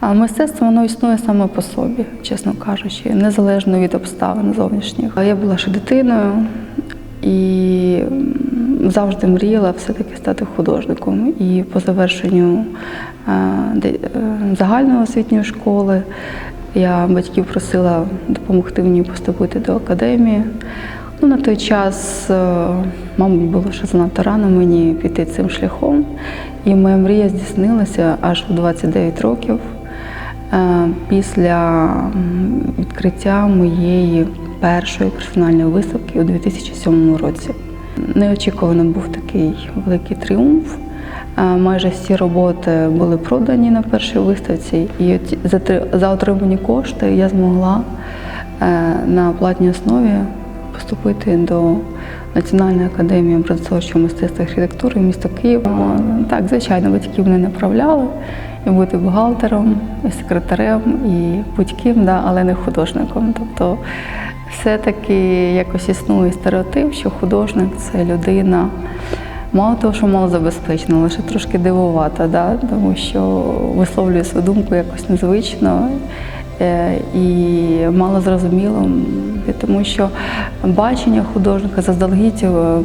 А мистецтво воно існує саме по собі, чесно кажучи, незалежно від обставин зовнішніх. Я була ще дитиною і завжди мріяла все-таки стати художником. І по завершенню е, е, загальної освітньої школи я батьків просила допомогти мені поступити до академії. Ну, на той час, е, мабуть, було ще занадто рано мені піти цим шляхом. І моя мрія здійснилася аж у 29 років після відкриття моєї першої персональної виставки у 2007 році. Неочікувано був такий великий тріумф. Е, Майже всі роботи були продані на першій виставці, і за, три- за отримані кошти я змогла е, на платній основі поступити до Національної академії образотворчого мистецтва і архітектури міста Києва. Так, звичайно, батьки мене направляли бути бухгалтером, секретарем, і будь-ким, да, але не художником. Тобто все-таки якось існує стереотип, що художник це людина. Мало того, що малозабезпечена, лише трошки дивувата, да? тому що висловлює свою думку якось незвично е, і мало зрозуміло, тому що бачення художника заздалегідь е,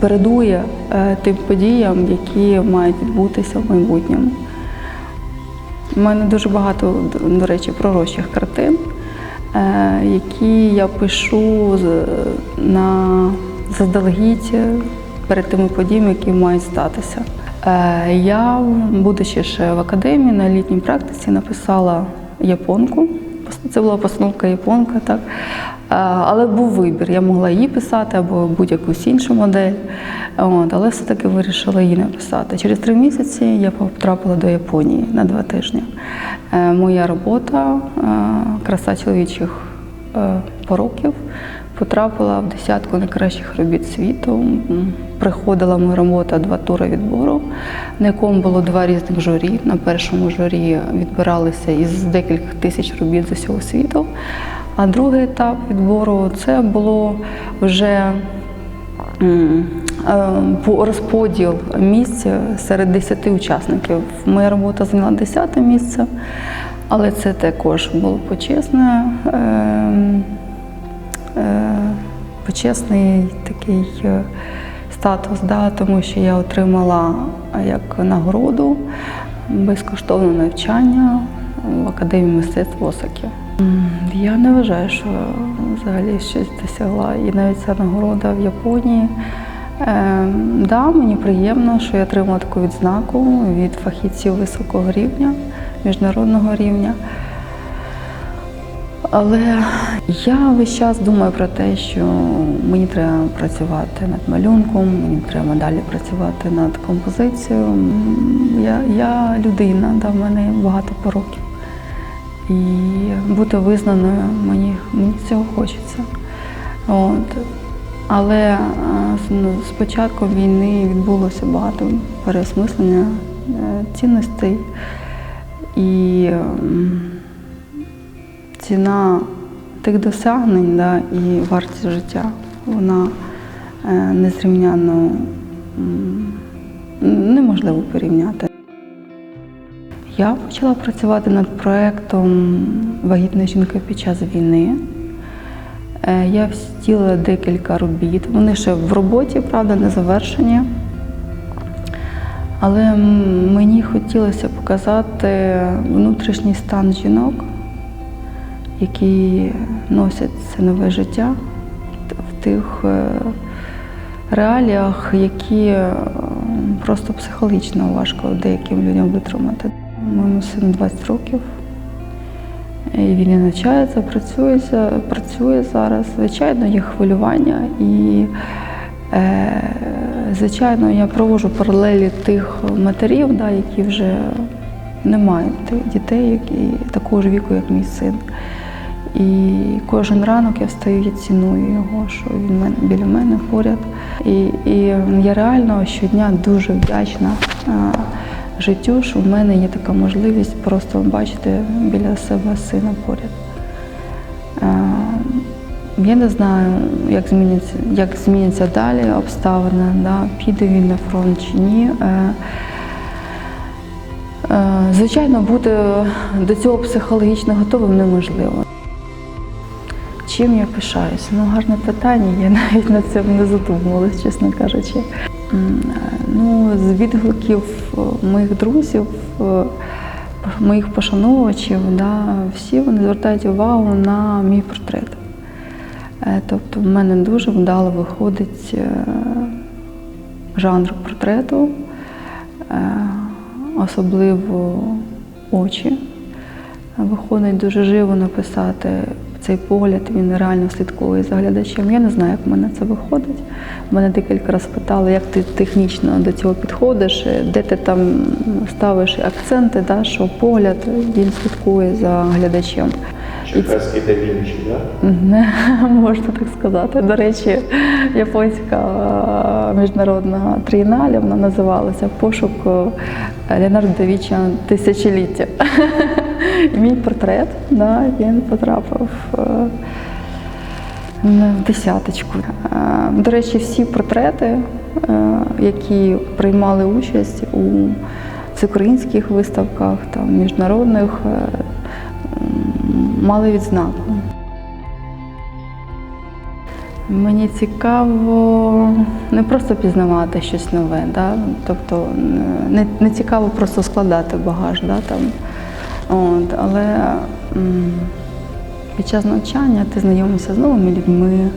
передує е, тим подіям, які мають відбутися в майбутньому. У мене дуже багато, до- речі, пророчих картин, е, які я пишу на заздалегідь перед тими подіями, які мають статися. Е, Я, будучи ще в академії на літній практиці, написала японку. Це була постановка японка, так. Е, Але був вибір. Я могла її писати або будь-якусь іншу модель. От, але все-таки вирішила її написати. Через три місяці я потрапила до Японії на два тижні. Е, Моя робота е, краса чоловічих пороків потрапила в десятку найкращих робіт світу. Приходила моя робота два тури відбору, на якому було два різних журі. На першому журі відбиралися із декількох тисяч робіт з усього світу. А другий етап відбору це було вже е, по- розподіл місць серед 10 учасників. Моя робота зайняла 10 місце, але це також було почесне. е, е, почесний такий е, статус, да, тому що я отримала як нагороду безкоштовне навчання в Академії мистецтв Осаки. Я не вважаю, що взагалі щось досягла. І навіть ця нагорода в Японії. Е, да, мені приємно, що я отримала таку відзнаку від фахівців високого рівня, міжнародного рівня. Але я весь час думаю про те, що мені треба працювати над малюнком, мені треба далі працювати над композицією. Я, я людина, да, в мене багато пороків. І бути визнаною мені, мені цього хочеться. От. Але е, з- ну, війни відбулося багато переосмислення е, цінностей. І ціна тих досягнень да, і вартість життя, вона е, незрівняно неможливо порівняти. Я почала працювати над проєктом Вагітна жінка під час війни. Е, Я встілила декілька робіт. Вони ще в роботі, правда, не завершені. Але мені хотілося показати внутрішній стан жінок, які носять це нове життя в тих е, реаліях, які е, просто психологічно важко деяким людям витримати. Моєму сину 20 років. І він і навчається, працює, працює зараз. Звичайно, є хвилювання і, е, звичайно, я проводжу паралелі тих матерів, да, які вже не мають дітей, які такого ж віку, як мій син. І кожен ранок я встаю, я ціную його, що він біля мене поряд. І, і я реально щодня дуже вдячна життю, що в мене є така можливість просто бачити біля себе сина поряд. Я не знаю, як зміняться, як зміняться далі обставини, да, піде він на фронт чи ні. Е, Е, Звичайно, бути до цього психологічно готовим неможливо. Чим я пишаюся? Ну, гарне питання, я навіть над цим не задумувалась, чесно кажучи. Ну, з відгуків е, моїх друзів, е, моїх пошановувачів, да, всі вони звертають увагу на мій портрет. Е, Тобто в мене дуже вдало виходить жанр портрету, особливо очі. Виходить дуже живо написати цей погляд, він реально слідкує за глядачем. Я не знаю, як в мене це виходить. Мене декілька разів питали, як ти технічно до цього підходиш, де ти там ставиш акценти, да, що погляд він слідкує за глядачем. Чехарський да Вінчі? Не можна так сказати. До речі, японська е, міжнародна трієнале, вона називалася Пошук е, Леонардо да Вінчі тисячоліття. Мій портрет, да, він потрапив е, в десяточку. Е, До речі, всі портрети, е, які приймали участь у всеукраїнських виставках та міжнародних, е, мали відзнаку. Мені цікаво не просто пізнавати щось нове, да? тобто не, не цікаво просто складати багаж, да? там. От, але під час навчання ти знайомишся з новими людьми,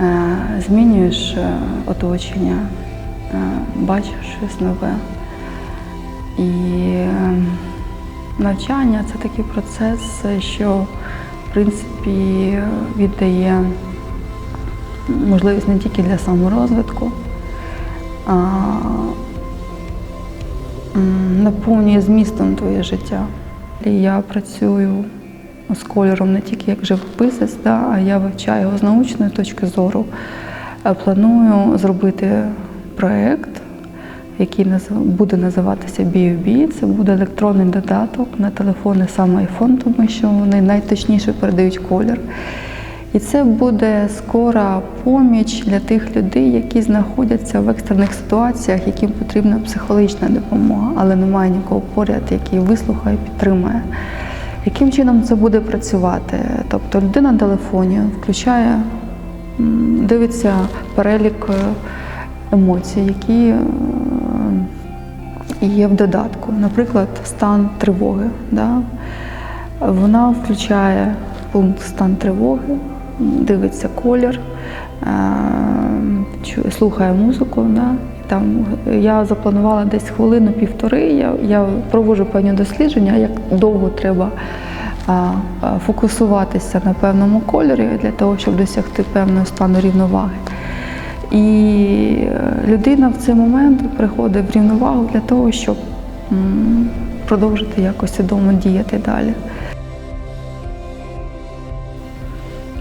е, змінюєш е, оточення, е, бачиш щось нове. І е, навчання це такий процес, що в принципі віддає можливість не тільки для саморозвитку, а наповнює змістом твоє життя. Я працюю з кольором не тільки як живописець, да, а я вивчаю його з научної точки зору. Е, Планую зробити проєкт, який буде називатися B.U.B. Це буде електронний додаток на телефони саме iPhone, тому що вони найточніше передають колір. І це буде скора поміч для тих людей, які знаходяться в екстрених ситуаціях, яким потрібна психологічна допомога, але немає нікого поряд, який вислухає, підтримує. Яким чином це буде працювати? Тобто людина на телефоні включає, дивиться перелік е, емоцій, які е, є в додатку. Наприклад, стан тривоги. Да? Вона включає пункт стан тривоги, дивиться колір, е, слухає музику. Да? Там я запланувала десь хвилину-півтори. Я, я проводжу певні дослідження, як довго треба а, фокусуватися на певному кольорі для того, щоб досягти певного стану рівноваги. І е, людина в цей момент приходить в рівновагу для того, щоб м, продовжити якось свідомо діяти далі.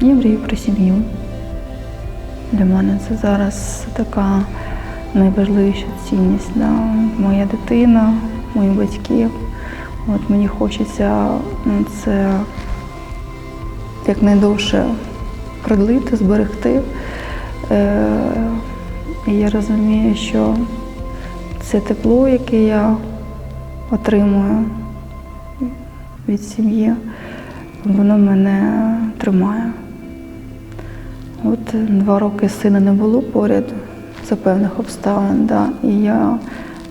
Я мрію про сім'ю. Для мене це зараз така найважливіша цінність. Да? Моя дитина, мої батьки. От мені хочеться ну, це якнайдовше продлити, зберегти. Е, і я розумію, що це тепло, яке я отримую від сім'ї, воно мене тримає. От два роки сина не було поряд за певних обставин, да, і я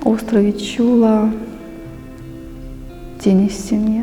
остро відчула цінність сім'ї.